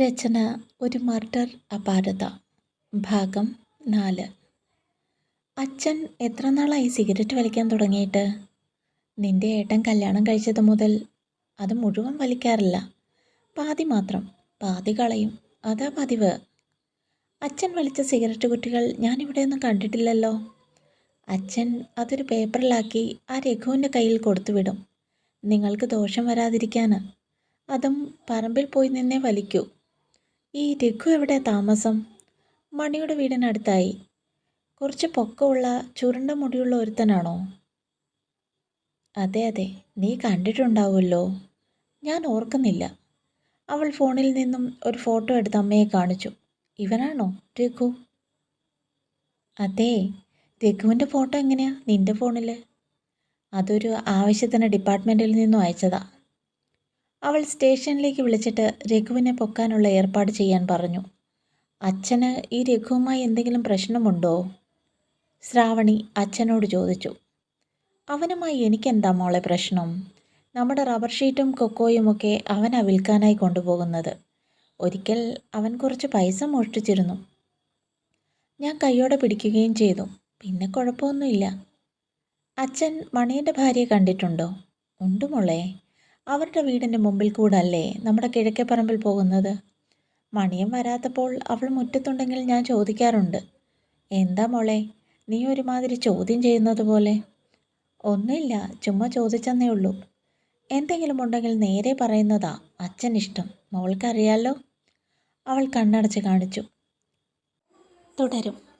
രചന ഒരു മർഡർ അപാരത. ഭാഗം നാല്. അച്ഛൻ എത്ര നാളായി സിഗരറ്റ് വലിക്കാൻ തുടങ്ങിയിട്ട്? നിന്റെ ഏട്ടൻ കല്യാണം കഴിച്ചത് മുതൽ അത് മുഴുവൻ വലിക്കാറില്ല. പാതി മാത്രം പാതി കളയും അതാ പതിവ്. അച്ഛൻ വലിച്ച സിഗരറ്റ് കുറ്റികൾ ഞാനിവിടെയൊന്നും കണ്ടിട്ടില്ലല്ലോ. അച്ഛൻ അതൊരു പേപ്പറിലാക്കി ആ രഘുവിന്റെ കയ്യിൽ കൊടുത്തുവിടും. നിങ്ങൾക്ക് ദോഷം വരാതിരിക്കാൻ അതും പറമ്പിൽ പോയി നിന്നേ വലിക്കൂ. ഈ രഘു എവിടെ താമസം? മണിയുടെ വീടിനടുത്തായി. കുറച്ച് പൊക്കമുള്ള ചുരുണ്ട മുടിയുള്ള ഒരുത്തനാണോ? അതെ അതെ നീ കണ്ടിട്ടുണ്ടാവുമല്ലോ. ഞാൻ ഓർക്കുന്നില്ല. അവൾ ഫോണിൽ നിന്നും ഒരു ഫോട്ടോ എടുത്ത് അമ്മയെ കാണിച്ചു. ഇവനാണോ രഘു? അതെ രഘുവിന്റെ ഫോട്ടോ എങ്ങനെയാ നിന്റെ ഫോണിൽ അതൊരു ആവശ്യത്തിന് ഡിപ്പാർട്ട്മെന്റിൽ നിന്നും അയച്ചതാ. അവൾ സ്റ്റേഷനിലേക്ക് വിളിച്ചിട്ട് രഘുവിനെ പൊക്കാനുള്ള ഏർപ്പാട് ചെയ്യാൻ പറഞ്ഞു. അച്ഛന് ഈ രഘുവുമായി എന്തെങ്കിലും പ്രശ്നമുണ്ടോ? ശ്രാവണി അച്ഛനോട് ചോദിച്ചു. അവനുമായി എനിക്കെന്താ മോളെ പ്രശ്നം? നമ്മുടെ റബ്ബർ ഷീറ്റും കൊക്കോയും കൊക്കോയുമൊക്കെ അവനാ വിൽക്കാനായി കൊണ്ടുപോകുന്നത്. ഒരിക്കൽ അവൻ കുറച്ച് പൈസ മോഷ്ടിച്ചിരുന്നു. ഞാൻ കൈയോടെ പിടിക്കുകയും ചെയ്തു. പിന്നെ കുഴപ്പമൊന്നുമില്ല. അച്ഛൻ മണിയുടെ ഭാര്യയെ കണ്ടിട്ടുണ്ടോ? ഉണ്ട് അവരുടെ വീടിന്റെ മുമ്പിൽ കൂടല്ലേ നമ്മുടെ കിഴക്കേ പറമ്പിൽ പോകുന്നത്? മണിയും വരാത്തപ്പോൾ അവൾ മുറ്റത്തുണ്ടെങ്കിൽ ഞാൻ ചോദിക്കാറുണ്ട്. എന്താ മോളെ നീ ഒരുമാതിരി ചോദ്യം ചെയ്യുന്നത് പോലെ? ഒന്നുമില്ല ചുമ്മാ ചോദിച്ചെന്നേ ഉള്ളൂ. എന്തെങ്കിലും ഉണ്ടെങ്കിൽ നേരെ പറയുന്നതാ അച്ഛൻ ഇഷ്ടം മോൾക്കറിയാലോ? അവൾ കണ്ണടച്ച് കാണിച്ചു. തുടരും.